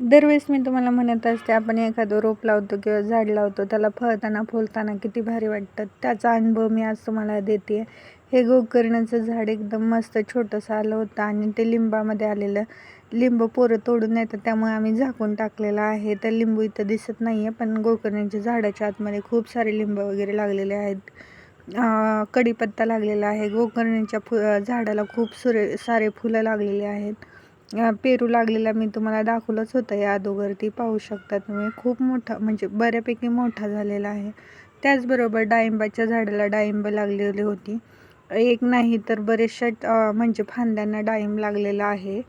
दरवेळेस मी तुम्हाला म्हणत असते आपण एखादं रोप लावतो किंवा झाड लावतो त्याला फळताना फुलताना किती भारी वाटतं. त्याचा अनुभव मी आज तुम्हाला देते. हे गोकर्णाचं झाड एकदम मस्त छोटंसं आलं होतं आणि ते लिंबामध्ये आलेलं लिंब पोरं तोडून येतं त्यामुळे आम्ही झाकून टाकलेलं आहे. तर लिंबू इथं दिसत नाही आहे पण गोकर्णाच्या झाडाच्या आतमध्ये खूप सारे लिंब वगैरे लागलेले आहेत. कढीपत्ता लागलेला आहे. गोकर्णाच्या फु झाडाला खूप सुरे सारे फुलं लागलेले आहेत. पेरू लागलेला मी तुम्हाला दाखवलंच होतं. या अगोदरती पाहू शकता तुम्ही. खूप मोठा म्हणजे बऱ्यापैकी मोठा झालेला आहे. त्याचबरोबर डाळिंबाच्या झाडाला डाळिंब लागलेली होती. एक नाही तर बरेचशा म्हणजे फांद्यांना डाळिंब लागलेला आहे.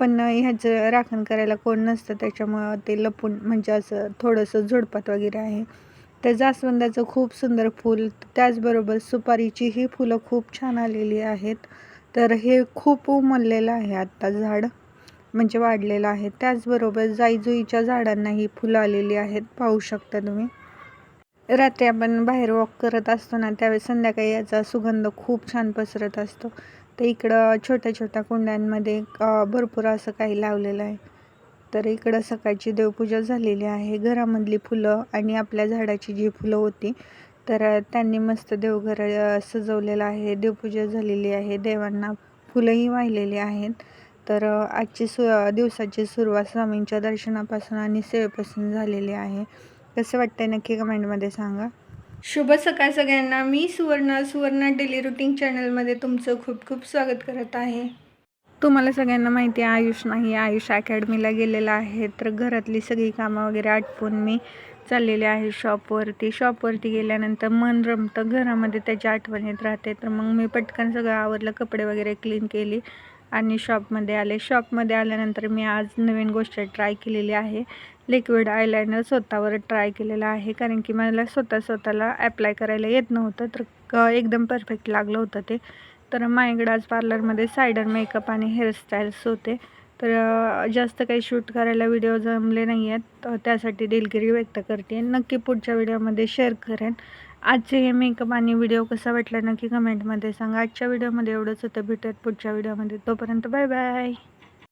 पण ह्याचं राखण करायला कोण नसतं. त्याच्यामुळं ते लपून म्हणजे असं थोडंसं झुडपात वगैरे आहे. त्या जास्वंदाचं खूप सुंदर फूल. त्याचबरोबर सुपारीचीही फुलं खूप छान आलेली आहेत. तर हे खूप उमललेलं आहे आत्ता झाड. म्हणजे वाढलेलं आहे. त्याचबरोबर जाईजुईच्या झाडांनाही फुलं आलेली आहेत. पाहू शकता तुम्ही. रात्री आपण बाहेर वॉक करत असतो ना त्यावेळेस संध्याकाळी याचा सुगंध खूप छान पसरत असतो. तर इकडं छोट्या छोट्या कुंड्यांमध्ये भरपूर असं काही लावलेलं आहे. तर इकडं सकाळची देवपूजा झालेली आहे. घरामधली फुलं आणि आपल्या झाडाची जी फुलं होती तर त्यांनी मस्त देवघर सजवलेलं आहे. देवपूजा झालेली आहे. देवांना फुलंही वाहिलेली आहेत. तर आजची सु दिवसाची सुरुवात स्वामींच्या दर्शनापासून आणि सेवेपासून झालेली आहे. कसं वाटतंय नक्की कमेंटमध्ये सांगा. शुभ सकाळ सगळ्यांना. मी सुवर्ण सुवर्ण डेली रुटीन चॅनलमध्ये तुमचं खूप खूप स्वागत करत आहे. तुम्हाला सगळ्यांना माहिती आहे आयुष नाही आयुष अकॅडमीला गेलेला आहे तर घरातली सगळी कामं वगैरे आटपून मी चाललेले आहे शॉपवरती. शॉपवरती गेल्यानंतर मन रमतं घरामध्ये त्याची आठवण येत राहते. तर मग मी पटकन सगळं आवरलं कपडे वगैरे क्लीन केली आणि शॉपमध्ये आले. शॉपमध्ये आल्यानंतर मी आज नवीन गोष्ट ट्राय केलेली आहे. लिक्विड आयलायनर स्वतःवर ट्राय केलेलं आहे कारण की मला स्वतः स्वतःला ॲप्लाय करायला येत नव्हतं तर एकदम परफेक्ट लागलं होतं ते. तर मायगडाज आज पार्लरमध्ये सायडर मेकअप आणि हेअरस्टाईल्स होते. तर जास्त काही शूट करायला व्हिडिओ जमले नाही आहेत. त्यासाठी दिलगिरी व्यक्त करते. नक्की पुढच्या व्हिडिओमध्ये शेअर करेन. आजचे हे मेकअप आणि व्हिडिओ कसा वाटला नक्की कमेंटमध्ये सांगा. आजच्या व्हिडिओमध्ये एवढंच होतं. भेटत पुढच्या व्हिडिओमध्ये. तोपर्यंत बाय बाय.